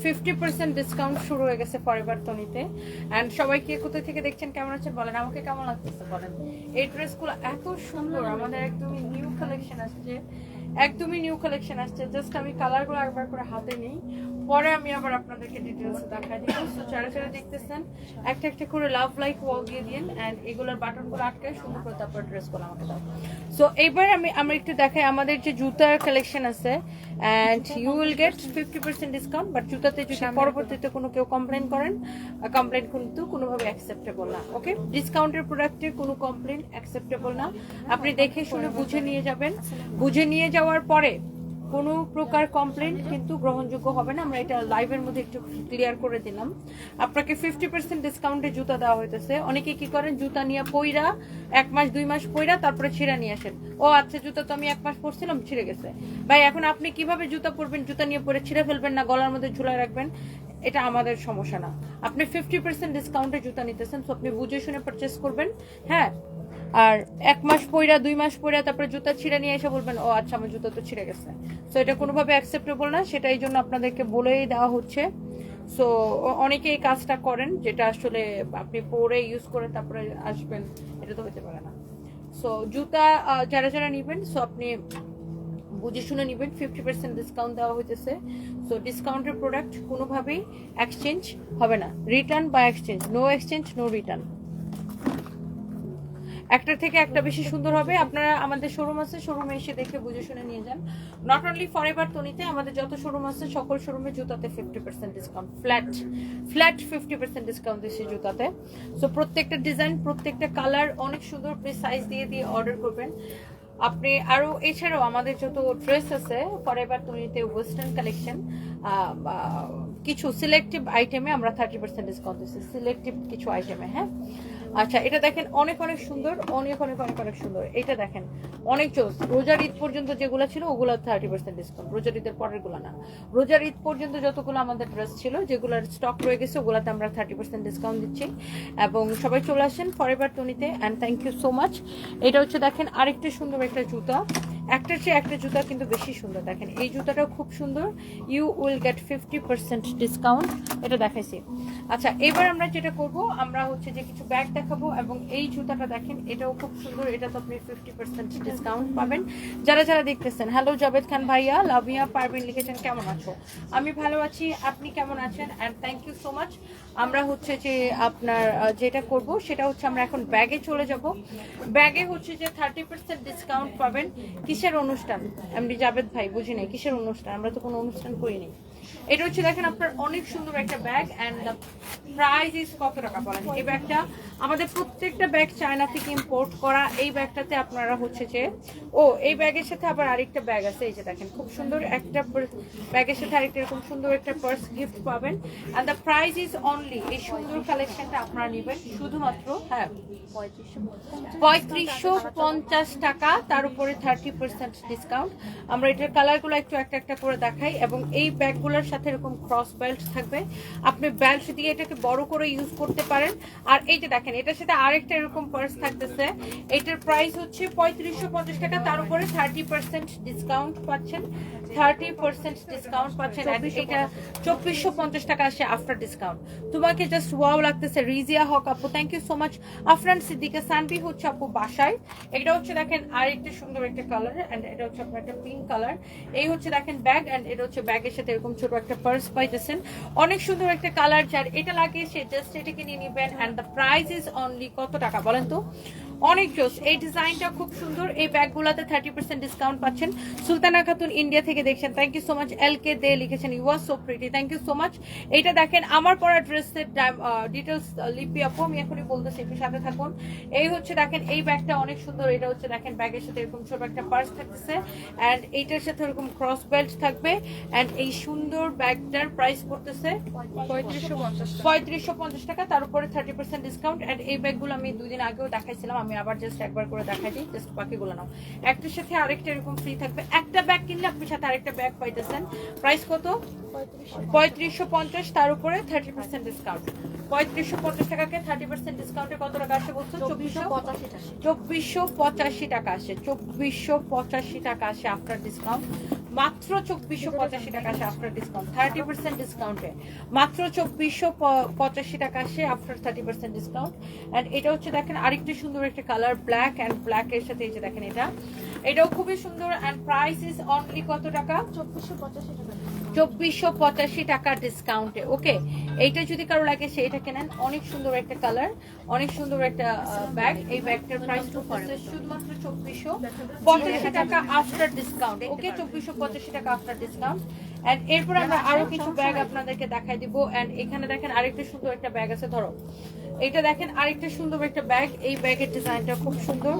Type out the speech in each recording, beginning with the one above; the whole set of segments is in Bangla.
ফিফটি পার্সেন্ট ডিসকাউন্ট শুরু হয়ে গেছে ফরএভার তনিতে অ্যান্ড সবাইকে কোথায় থেকে দেখছেন, কেমন আছেন বলেন? আমাকে কেমন লাগতেছে বলেন? এই ড্রেসগুলো এত সুন্দর, আমাদের একদমই নিউ কালেকশন আসছে, একদমই নিউ কালেকশন আসছে। জাস্ট আমি কালারগুলো একবার করে হাতে নিই। পরে আমি আবার আপনাদেরকে ডিটেলস দেখা দিব। তো যারা যারা দেখতেছেন একটা একটা করে লাভ লাইক ওয়াল দিয়ে দিন অ্যান্ড এগুলোর বাটনগুলো আটকায় সুন্দর করে তারপর ড্রেসগুলো আমাকে দাও। সো এইবার আমি আমরা একটু দেখাই আমাদের যে জুতার কালেকশন আছে and you will get fifty percent discount but জুতাতে যদি পরবর্তীতে কোনো কেউ কমপ্লেন করেন কমপ্লেন কিন্তু কোনোভাবে অ্যাকসেপ্টেবল না ওকে ডিসকাউন্টের প্রোডাক্টে কোনো কমপ্লেন অ্যাকসেপ্টেবল না। আপনি দেখে শুনে বুঝে নিয়ে যাবেন। বুঝে নিয়ে যাওয়ার পরে কোনো প্রকার কমপ্লেন কিন্তু গ্রহণযোগ্য হবে না। আমরা এটা লাইভের মধ্যে একটু ক্লিয়ার করে দিলাম। আপনাকে ফিফটি পার্সেন্ট ডিসকাউন্টে জুতা দেওয়া হইতেছে। অনেকে কি করেন? জুতা নিয়ে পইরা এক মাস, দুই মাস পইরা তারপরে ছিঁড়া নিয়ে আসেন। ও আচ্ছা জুতা তো আমি এক মাস পরছিলাম, ছিঁড়ে গেছে। ভাই, এখন আপনি কীভাবে জুতা পরবেন? জুতা নিয়ে পরে ছিঁড়ে ফেলবেন না? গলার মধ্যে ঝুলায় রাখবেন? এটা আমাদের সমস্যা না। আপনি ফিফটি পার্সেন্ট ডিসকাউন্টে জুতা নিতেছেন তো আপনি বুঝে শুনে পারচেস করবেন। হ্যাঁ আর এক মাস পইরা, দুই মাস পইরা তারপরে জুতা ছিঁড়ে নিয়ে এসে বলবেন, ও আচ্ছা আমার জুতা তো ছিঁড়ে গেছে। সো এটা কোনোভাবে অ্যাকসেপ্টেবল না সেটাই জন্য আপনাদেরকে বলেই দেওয়া হচ্ছে। সো অনেকে এই কাজটা করেন, যেটা আসলে আপনি পরে ইউজ করে তারপরে আসবেন, এটা তো হতে পারে না। সো জুতা যারা যারা নেবেন সো আপনি বুঝে শুনে নেবেন ফিফটি পার্সেন্ট ডিসকাউন্ট দেওয়া হইতেছে। সো ডিসকাউন্টের প্রোডাক্ট কোনোভাবেই এক্সচেঞ্জ হবে না। রিটার্ন বা exchange no exchange no return একটা থেকে একটা বেশি সুন্দর হবে। আপনারা আমাদের শোরুম আছে শোরুমে এসে দেখে বুঝে শুনে নিয়ে যান। নট অনলি ফর এভার তনিতে আমাদের যত শোরুম আছে, সকল শোরুমে জুতাতে fifty percent discount flat flat fifty percent discount দিচ্ছে জুতাতে। সো প্রত্যেকটা ডিজাইন প্রত্যেকটা কালার অনেক সুন্দর আপনি সাইজ দিয়ে দিয়ে অর্ডার করবেন। আপনি আরও এছাড়াও আমাদের যত ড্রেস আছে ফর এভার তনিতে ওয়েস্টার্ন কালেকশন কিছু সিলেক্টিভ আইটেমে আমরা থার্টি পার্সেন্ট ডিসকাউন্ট দিচ্ছি। সিলেক্টিভ কিছু আইটেমে হ্যাঁ? আচ্ছা এটা দেখেন, অনেক অনেক সুন্দর, অনেক অনেক অনেক অনেক সুন্দর। এটা দেখেন, অনেক চোস রোজার ঈদ পর্যন্ত যেগুলো ছিল, ওগুলো থার্টি পার্সেন্ট ডিসকাউন্ট রোজার ঈদের পরেরগুলো না। রোজার ঈদ পর্যন্ত যতগুলো আমাদের ড্রেস ছিল, যেগুলোর স্টক রয়ে গেছে, ওগুলোতে আমরা থার্টি পার্সেন্ট ডিসকাউন্ট দিচ্ছি। এবং সবাই চলে আসেন Forever টনিতে and thank you so much এটা হচ্ছে, দেখেন, আরেকটা সুন্দর একটা জুতা। একটার চেয়ে একটা জুতা কিন্তু বেশি সুন্দর। দেখেন, এই জুতাটাও খুব সুন্দর। You will get fifty percent discount এটা দেখাইছি। আচ্ছা এবার আমরা যেটা করব, আমরা হচ্ছে যে কিছু ব্যাগ দেখাবো এবং এই জুতাটা দেখেন, এটাও খুব সুন্দর। এটা তো আপনি ফিফটি পার্সেন্ট ডিসকাউন্ট পাবেন। যারা যারা দেখতেছেন হ্যালো জাভেদ খান ভাইয়া লাভিয়া পারভিন লিখেছেন, কেমন আছো? আমি ভালো আছি, আপনি কেমন আছেন? And thank you so much আমরা হচ্ছে যে আপনার যেটা করব, সেটা হচ্ছে আমরা এখন ব্যাগে চলে যাব। ব্যাগে হচ্ছে যে থার্টি পার্সেন্ট ডিসকাউন্ট পাবেন। কিসের অনুষ্ঠান? এমডি জাবেদ ভাই, বুঝি নাই, কিসের অনুষ্ঠান? আমরা তো কোনো অনুষ্ঠান করি করিনি এটা হচ্ছে দেখেন আপনার অনেক সুন্দর একটা bag and the price is কত টাকা বলেন? এই ব্যাগটা আমাদের প্রত্যেকটা ব্যাগ চায়না থেকে ইম্পোর্ট করা, এই ব্যাগটাতে আপনারা হচ্ছে যে, ও, এই ব্যাগের সাথে আবার আরেকটা ব্যাগ আছে, এই যে দেখেন, খুব সুন্দর একটা ব্যাগের সাথে আরেকটা এরকম সুন্দর একটা পার্স গিফট পাবেন and the price is only এই সুন্দর কালেকশনটা আপনারা নেবেন শুধুমাত্র হ্যাঁ পঁয়ত্রিশশো পঞ্চাশ টাকা, তার উপরে থার্টি পার্সেন্ট ডিসকাউন্ট আমরা এটার কালারগুলো একটু একটা একটা করে দেখাই এবং এই ব্যাগগুলোর সাথে এরকম ক্রস বেল্ট থাকবে। আপনি বেল্ট দিয়ে এটাকে বড় করে ইউজ করতে পারেন। আর এই যে দেখেন এটার সাথে আরেকটা এরকম পার্স থাকতেছে। এটার প্রাইস হচ্ছে পঁয়ত্রিশশো পঞ্চাশ টাকা। তার উপরে থার্টি পার্সেন্ট ডিসকাউন্ট পাচ্ছেন। থার্টি পার্সেন্ট ডিসকাউন্ট পাচ্ছেন। এটা চব্বিশশো পঞ্চাশ টাকা আসে আফটার ডিসকাউন্ট তোমাকে জাস্ট ওয়াও লাগতেছে। রিজিয়া হক আপু thank you so much Afran Siddika সানবি হচ্ছে আপু বাসায়। এটা হচ্ছে দেখেন আর একটা সুন্দর একটা কালার এন্ড এটা হচ্ছে আপনার একটা পিঙ্ক কালার এই হচ্ছে দেখেন ব্যাগ এন্ড এটা হচ্ছে ব্যাগের সাথে এরকম ছোট একটা পার্স পাইতেছেন। অনেক সুন্দর একটা কালার যার এটা লাগে সে জাস্ট এটাকে নিয়ে নিবেন। And the price is only কত টাকা? বলেন তো। অনেক জোস এই ডিজাইনটা খুব সুন্দর। এই ব্যাগগুলোতে থার্টি পার্সেন্ট ডিসকাউন্ট পাচ্ছেন। সুলতানা খাতুন ইন্ডিয়া থেকে দেখছেন। Thank you so much L K De লিখেছেন you are so pretty thank you so much এটা দেখেন আমার পরা ড্রেসের ডিটেলস লিপি আপু আমি এখনই বলতেছি একটু সাথে থাকুন। এই হচ্ছে দেখেন এই ব্যাগটা অনেক সুন্দর। এটা হচ্ছে দেখেন ব্যাগের সাথে এরকম ছোট একটা পার্স থাকতেছে। অ্যান্ড এইটার সাথে এরকম ক্রস বেল্ট থাকবে। অ্যান্ড এই সুন্দর ব্যাগটার প্রাইস পড়তেছে পঁয়ত্রিশশো পঞ্চাশ পঁয়ত্রিশশো পঞ্চাশ টাকা। তার উপরে থার্টি পার্সেন্ট ডিসকাউন্ট অ্যান্ড এই ব্যাগগুলো আমি দুদিন আগেও দেখাইছিলাম। আমি আবার জাস্ট একবার করে দেখাই দিই জাস্ট বাকিগুলো নাও। একটার সাথে আরেকটা এরকম ফ্রি থাকবে। একটা ব্যাগ কিনলে আপনি সাথে আরেকটা ব্যাগ পাইতেছেন। প্রাইস কত? পঁয়ত্রিশশো। পঞ্চাশ তার উপরে থার্টি পার্সেন্ট ডিসকাউন্ট পঁয়ত্রিশশো পঞ্চাশ টাকাকে থার্টি পার্সেন্ট ডিসকাউন্টে কত টাকা আসে বলছো? চব্বিশশো চব্বিশশো পঁচাশি টাকা চব্বিশশো পঁচাশি টাকা আসে। চব্বিশশো পঁচাশি টাকা আসে আফটার ডিসকাউন্ট মাত্র চব্বিশশো পঁচাশি টাকা আসে আফটার ডিসকাউন্ট থার্টি পার্সেন্ট ডিসকাউন্টে মাত্র চব্বিশশো পঁচাশি টাকা আসে after thirty percent discount and এটা হচ্ছে দেখেন আরেকটি সুন্দর একটা কালার ব্ল্যাক অ্যান্ড ব্ল্যাক এর সাথে এই যে দেখেন এটা। এটাও খুবই সুন্দর। অ্যান্ড প্রাইস ইজ অনলি কত টাকা? চব্বিশশো পঁচাশি টাকা। চব্বিশশো পঁচাশি টাকা ডিসকাউন্টে ওকে এইটা যদি কারও লাগে সেইটা কেনেন। অনেক সুন্দর একটা কালার অনেক সুন্দর একটা ব্যাগ এই ব্যাগটার প্রাইস শুধুমাত্র চব্বিশশো পঁচাশি টাকা আফটার ডিসকাউন্ট ওকে চব্বিশশো পঁচাশি টাকা আফটার ডিসকাউন্ট এন্ড এরপর আমরা আরও কিছু ব্যাগ আপনাদেরকে দেখাই দিব। এন্ড এখানে দেখেন আরেকটা সুন্দর একটা ব্যাগ আছে ধরো। এটা দেখেন আরেকটা সুন্দর একটা ব্যাগ এই ব্যাগের ডিজাইনটা খুব সুন্দর।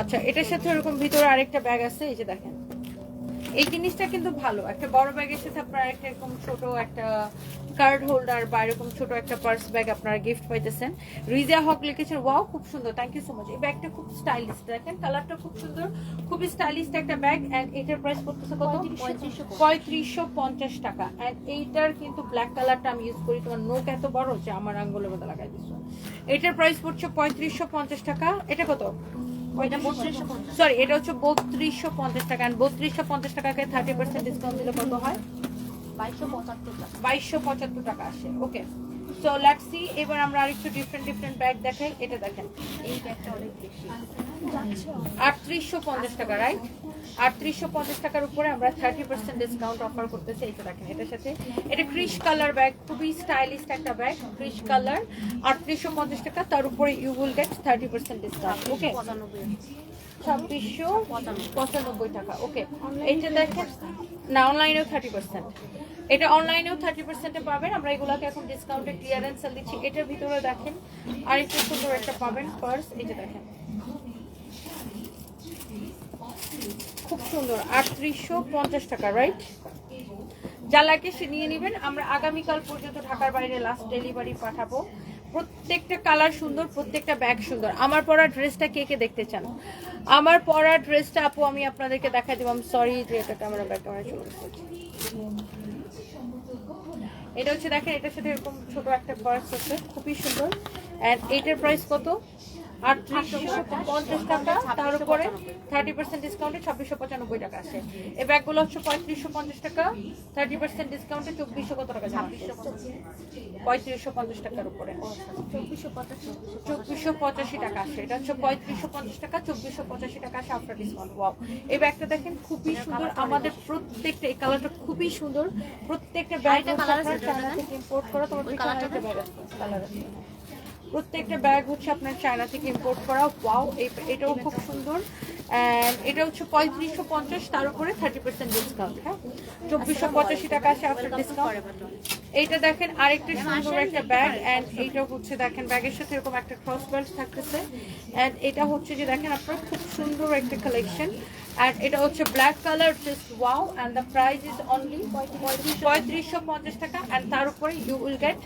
আচ্ছা এটার সাথে এরকম ভিতরে আরেকটা ব্যাগ আছে। এই যে দেখেন। এই জিনিসটা কিন্তু ভালো। একটা বড় ব্যাগের সাথে আপনার একটা এরকম ছোট একটা কার্ড হোল্ডার বা এরকম ছোট একটা পার্স ব্যাগ আপনারা গিফট পাইতেছেন। রিজা হক লিখেছেন ওয়াও খুব সুন্দর থ্যাংক ইউ সো মাচ এই ব্যাগটা খুব স্টাইলিশ দেখেন কালারটা খুব সুন্দর খুবই স্টাইলিশ একটা ব্যাগ এন্ড এটার প্রাইস করতেছে কত? পঁয়ত্রিশশো পঞ্চাশ। টাকা। এন্ড এইটার কিন্তু ব্ল্যাক কালারটা আমি ইউজ করি তোমার নোক এত বড় যে আমার আঙ্গুলের মতো লাগাই দিচ্ছ এটার প্রাইস পড়ছে পঁয়ত্রিশশো পঞ্চাশ টাকা। এটা কত? সরি এটা হচ্ছে বত্রিশশো পঞ্চাশ টাকা। আর বত্রিশশো পঞ্চাশ টাকাকে থার্টি পার্সেন্ট ডিসকাউন্ট দিলে কত হয়? বাইশশো পঁচাত্তর টাকা। বাইশশো পঁচাত্তর টাকা আসে। ওকে লেটস সি এবার আমরা আরেকটু ডিফারেন্ট ডিফারেন্ট ব্যাগ দেখাই। এটা দেখেন। এই ব্যাগটা অনেক বেশি। আটত্রিশশো পঞ্চাশ টাকা রাইট আটত্রিশশো পঞ্চাশ টাকার উপরে আমরা থার্টি পার্সেন্ট ডিসকাউন্ট অফার করতেছি। এইটা দেখেন, এটার সাথে। এটা ক্রিশ কালার ব্যাগ খুবই স্টাইলিশ একটা ব্যাগ ক্রিশ কালার আটত্রিশশো পঞ্চাশ টাকা, তার উপরে you will get thirty percent discount okay ছাব্বিশশো পঁচানব্বই টাকা ওকে এইটা দেখেন না অনলাইনেও থার্টি পার্সেন্ট এটা অনলাইনেও থার্টি পার্সেন্টে পাবেন। আমরা এগুলোকে এখন ডিসকাউন্টে ক্লিয়ারেন্স সেল দিচ্ছি। এটার ভিতরে দেখেন আর একটু সুন্দর একটা পাবেন পার্স যে দেখেন। খুব সুন্দর। আটত্রিশশো পঞ্চাশ টাকা রাইট যা লাগে সে নিয়ে নেবেন। আমরা আগামীকাল পর্যন্ত ঢাকার বাইরে লাস্ট ডেলিভারি পাঠাবো। প্রত্যেকটা কালার সুন্দর, প্রত্যেকটা ব্যাগ সুন্দর। আমার পরা ড্রেসটা কে কে দেখতে চান? আমার পরা ড্রেসটা আপু, আমি আপনাদেরকে দেখাই দেবো। আমি সরি যে এটা ক্যামেরা ব্যাগ ক্যামেরা চলে এটা হচ্ছে, দেখেন, এটার সাথে এরকম ছোট একটা পার্স আছে, খুবই সুন্দর। এন্ড এইটার প্রাইস কত? আটত্রিশশো পঞ্চাশ টাকা তার উপরে থার্টি পার্সেন্ট ডিসকাউন্টে ছাব্বিশশো পঁচানব্বই টাকা আসে। এই ব্যাগগুলো হচ্ছে পঁয়ত্রিশশো পঞ্চাশ টাকা থার্টি পার্সেন্ট ডিসকাউন্টে চব্বিশশো কত টাকা? ছাব্বিশশো পঁয়ত্রিশশো পঞ্চাশ টাকার উপরে। চব্বিশশো পঁচাশি টাকা আসে। এটা হচ্ছে পঁয়ত্রিশশো পঞ্চাশ টাকা চব্বিশশো পঁচাশি টাকা আসে আফটার ডিসকাউন্ট ওয়াও এই ব্যাগটা দেখেন খুবই সুন্দর। আমাদের প্রত্যেকটা এই কালারটা খুবই সুন্দর। প্রত্যেকটা ব্যাগ আরেকটা colour আছে চায়না থেকে ইম্পোর্ট করা তোমার কালার আছে। প্রত্যেকটা ব্যাগ হচ্ছে আপনার চায়না থেকে ইম্পোর্ট করা। ওয়াও এটাও খুব সুন্দর। অ্যান্ড এটা হচ্ছে পঁয়ত্রিশশো পঞ্চাশ তার উপরে থার্টি পার্সেন্ট ডিসকাউন্ট হ্যাঁ? চব্বিশশো পঁচাশি টাকা আছে আফটার ডিসকাউন্ট এইটা দেখেন আরেকটা সুন্দর একটা ব্যাগ এন্ড এইটা হচ্ছে দেখেন ব্যাগের সাথে এরকম একটা ক্রস বেল্ট থাকতেছে। এন্ড এটা হচ্ছে যে দেখেন আপনার খুব সুন্দর একটা কালেকশন এন্ড এটা হচ্ছে black colour just wow and the price is only পঁয়ত্রিশশো পঞ্চাশ। টাকা এন্ড তার উপরে you will get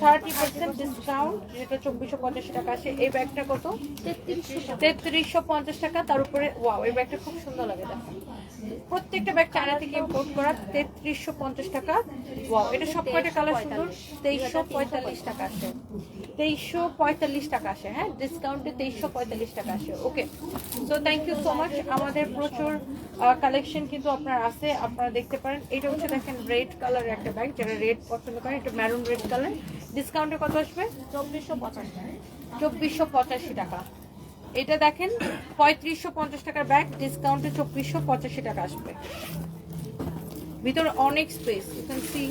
thirty percent discount যেটা চব্বিশশো পঞ্চাশ টাকা আছে, এই ব্যাগটা কত? তেত্রিশশো পঞ্চাশ টাকা, তার উপরে ওয়াও এই ব্যাগটা খুব সুন্দর লাগে, দেখো। প্রত্যেকটা ব্যাগ চায়না থেকে ইম্পোর্ট করা, তেত্রিশশো পঞ্চাশ টাকা ওয়াও এটা সব কয়টা কালার সুন্দর, তেইশশো পঁয়তাল্লিশ টাকা আসে তেইশশো পঁয়তাল্লিশ টাকা আসে হ্যাঁ? ডিসকাউন্টে তেইশশো পঁয়তাল্লিশ টাকা আসে। Okay so thank you so much আমাদের প্রচুর কালেকশন কিন্তু আপনার আছে। আপনারা দেখতে পারেন। এটা হচ্ছে দেখেন রেড কালারের একটা ব্যাগ যারা রেড পছন্দ করেন এটা ম্যারুন রেড কালার ডিসকাউন্টে কত আসবে? চব্বিশশো পঁচাশি চব্বিশশো পঁচাশি টাকা। এটা দেখেন পঁয়ত্রিশশো পঞ্চাশ টাকার ব্যাগ ডিসকাউন্টে চব্বিশশো পঁচাশি টাকা আসবে। ভিতরে অনেক স্পেস ইউ ক্যান সি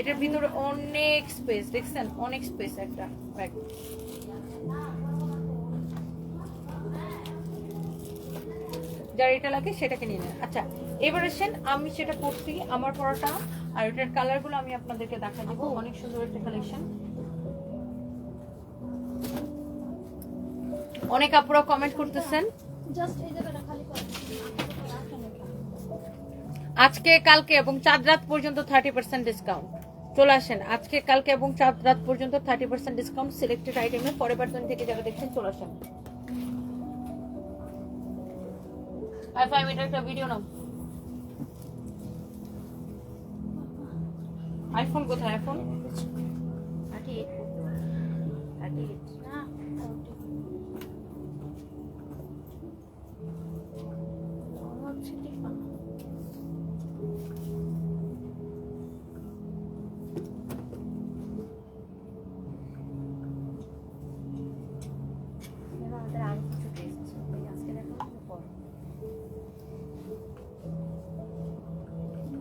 এটার ভিতরে অনেক স্পেস দেখছেন? অনেক স্পেস একটা। ব্যাগ যার এটা লাগে সেটাকে নিয়ে নেন। আচ্ছা এবার আসেন আমি সেটা করছি আমার পড়াটা আর এটার কালারগুলো আমি আপনাদেরকে দেখা দিব। অনেক সুন্দর একটা কালেকশন অনেক আপুরা কমেন্ট করতেছেন। আজকে কালকে এবং চাঁদ রাত পর্যন্ত থার্টি পার্সেন্ট ডিসকাউন্ট চলে আসেন। আজকে, কালকে এবং চার রাত পর্যন্ত থার্টি পার্সেন্ট ডিসকাউন্ট সিলেক্টেড আইটেমে পরের বার থেকে যারা দেখছেন চলে আসেন। আই এটা একটা ভিডিও আইফোন কোথায় iPhone thirty eight thirty eight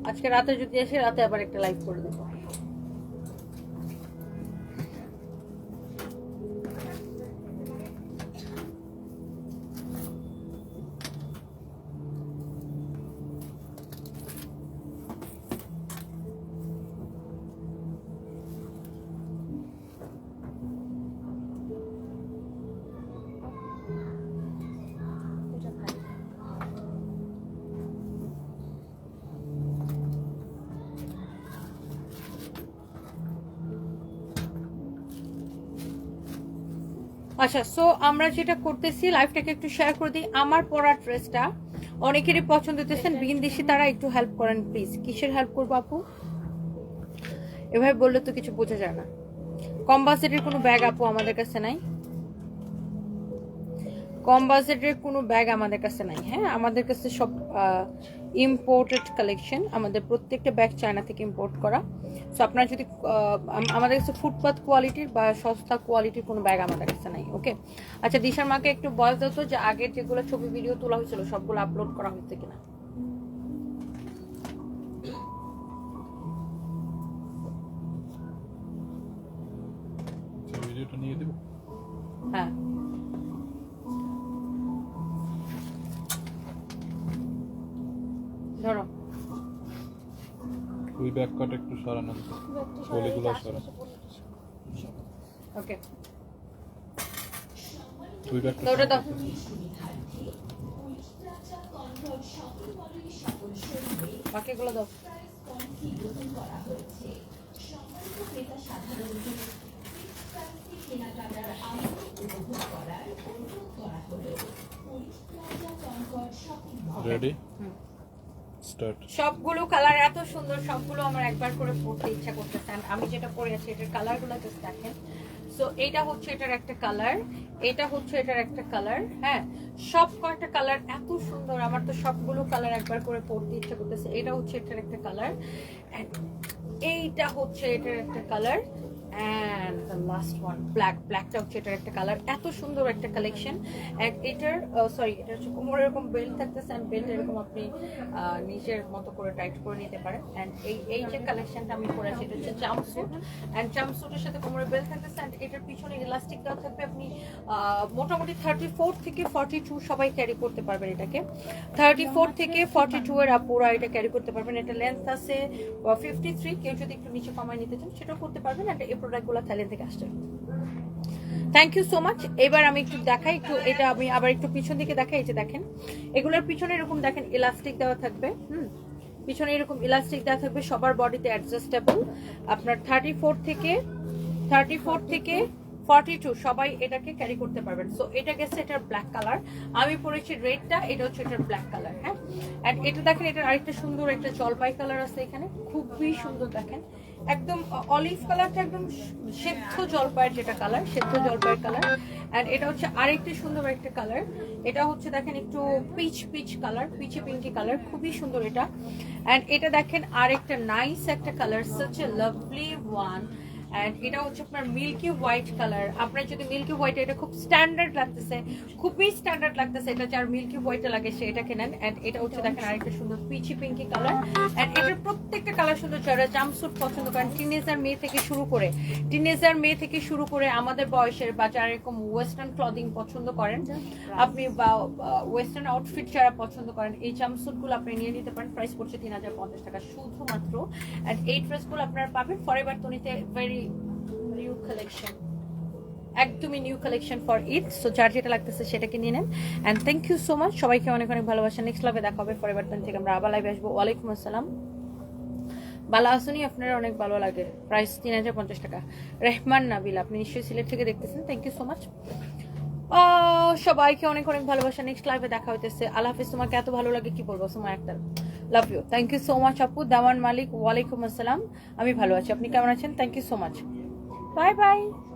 আজকে রাতে যদি এসে রাতে আবার একটা লাইভ করে দেবো। আচ্ছা সো আমরা যেটা করতেছি লাইভটাকে একটু শেয়ার করে দিই। আমার পরা ড্রেসটা অনেকেরই পছন্দ হতেছেন বিনদেশি তারা একটু হেল্প করেন প্লিজ কিসের হেল্প করব আপু? এভাবে বললে তো কিছু বোঝা যায় না। কম বাজেটের কোনো ব্যাগ আপু আমাদের কাছে নাই? কম বাজেটের কোনো ব্যাগ আমাদের কাছে নাই হ্যাঁ? আমাদের কাছে সব ইম্পোর্টেড কালেকশন আমাদের প্রত্যেকটা ব্যাগ চায়না থেকে ইম্পোর্ট করা। সো আপনার যদি আমাদের কাছে ফুটপাথ কোয়ালিটির বা সস্তা কোয়ালিটির কোনো ব্যাগ আমাদের কাছে নাই ওকে আচ্ছা দিশার মাকে একটু বয়স দিত যে আগের যেগুলো ছবি ভিডিও তোলা হয়েছিল সবগুলো আপলোড করা হয়েছে কিনা। হ্যাঁ। ব্যাক কাট একটু সরানো। একটু পলিগুলো সরাই, সরা। আশেপাশে পলি। ওকে ব্যাগটা তো ওটা দাও বাকিগুলো দাও। Ready hmm. স্টার্ট সবগুলো কালার এত সুন্দর, সবগুলো আমার একবার করে পড়তে ইচ্ছা করতেছে। আমি যেটা পরে আছি, এটার কালারগুলো জাস্ট দেখেন। সো এটা হচ্ছে এটার একটা কালার এটা হচ্ছে এটার একটা কালার হ্যাঁ? সব কয়টা কালার এত সুন্দর, আমার তো সবগুলো কালার একবার করে পড়তে ইচ্ছা করতেছে। এটা হচ্ছে এটার একটা কালার এইটা হচ্ছে এটার একটা colour and the last one black ব্ল্যাকটা হচ্ছে এটার একটা কালার এত সুন্দর একটা কালেকশন অ্যান্ড এটার সরি এটা হচ্ছে কোমরে এরকম বেল্ট থাকতেছে অ্যান্ড বেল্ট এরকম আপনি নিজের মতো করে টাইট করে নিতে পারেন। অ্যান্ড এই এই যে কালেকশনটা আমি পরেছি এটা হচ্ছে জাম্পস্যুট অ্যান্ড জাম্পস্যুটের সাথে কোমরে বেল্ট থাকতেছে অ্যান্ড এটার পিছনে ইলাস্টিক দেওয়া থাকবে, আপনি মোটামুটি থার্টি ফোর থেকে ফর্টি টু সবাই ক্যারি করতে পারবেন এটাকে। থার্টি ফোর থেকে ফর্টি টু এর আপুরা এটা ক্যারি করতে পারবেন। এটা লেন্থ আছে ফিফটি থ্রি কেউ যদি একটু নিচে কমায় নিতে চান, সেটাও করতে পারবেন। অ্যান্ড প্রোডাক্টগুলো থাইল্যান্ড থেকে আসছে। থ্যাংক ইউ সো মাচ এবার আমি একটু দেখাই, একটু এটা আমি আবার একটু পিছন দিকে দেখাই, এই যে দেখেন। এগুলোর পিছনে এরকম দেখেন ইলাস্টিক দেওয়া থাকবে, হুম? পিছনে এরকম ইলাস্টিক দেওয়া থাকবে, সবার বডিতে অ্যাডজাস্টেবল আপনার থার্টি ফোর থেকে থার্টি ফোর থেকে ফর্টি টু সবাই এটাকে ক্যারি করতে পারবেন। সো এটা গেছে এটার ব্ল্যাক কালার আমি পরেছি রেডটা এটা হচ্ছে এটার ব্ল্যাক কালার হ্যাঁ? অ্যান্ড এটা দেখেন, এটার আরেকটা সুন্দর একটা জলপাই কালার আছে এখানে। খুবই সুন্দর দেখেন। একদম অলিভ কালারটা একদম সেদ্ধ জলপাইয়ের যেটা কালার সেদ্ধ জলপাইয়ের কালার অ্যান্ড এটা হচ্ছে আরেকটা সুন্দর একটা কালার এটা হচ্ছে দেখেন একটু পিচ পিচ কালার পিচে পিঙ্কি কালার খুবই সুন্দর এটা। অ্যান্ড এটা দেখেন আরেকটা নাইস একটা colour such a lovely one and এটা হচ্ছে আপনার মিল্কি হোয়াইট কালার আপনার যদি মিল্কি হোয়াইট এটা খুব স্ট্যান্ডার্ড লাগতেছে, খুবই স্ট্যান্ডার্ড লাগতেছে, এটা যার মিল্কি হোয়াইটে লাগে সে এটা কেনেন। অ্যান্ড এটা হচ্ছে দেখেন আরেকটা সুন্দর পিচি পিঙ্কি কালার অ্যান্ড এটার প্রত্যেকটা কালার সুন্দর যারা জাম্পস্যুট পছন্দ করেন টিনেজার মেয়ে থেকে শুরু করে টিনেজার মেয়ে থেকে শুরু করে আমাদের বয়সের বা যারা এরকম ওয়েস্টার্ন ক্লদিং পছন্দ করেন, আপনি বা ওয়েস্টার্ন আউটফিট যারা পছন্দ করেন, এই জাম্পস্যুটগুলো আপনি নিয়ে নিতে পারেন। প্রাইস পড়ছে তিন হাজার পঞ্চাশ টাকা শুধুমাত্র। অ্যান্ড এই ড্রেসগুলো আপনারা পাবেন। ফরএভার তনিতে ভেরি কালেকশন একদমই new collection for it so যার যেটা লাগতেছে সেটাকে নিয়ে নেন। And thank you so much সবাইকে অনেক অনেক ভালোবাসা। নেক্সট লাভে দেখা হবে ফরএভার তনি থেকে। আমরা আবার লাইভে আসব। ওয়ালাইকুম আসসালাম। বালা আসুনি আপনার অনেক ভালো লাগে। প্রাইস তিন হাজার পঞ্চাশ টাকা। রেহমান নাবিল, আপনি নিশ্চয়ই সিলেট থেকে দেখতেছেন। থ্যাংক ইউ সো মাচ সবাইকে অনেক অনেক ভালোবাসা। নেক্সট লাইভে দেখা হইতেছে। আল্লাহ হাফিজ, তোমাকে এত ভালো লাগে, কি বলব? সোমা একটা love you thank you so much আপু। দামান মালিক, ওয়ালাইকুম আসসালাম। আমি ভালো আছি। আপনি কেমন আছেন? Thank you so much 拜拜。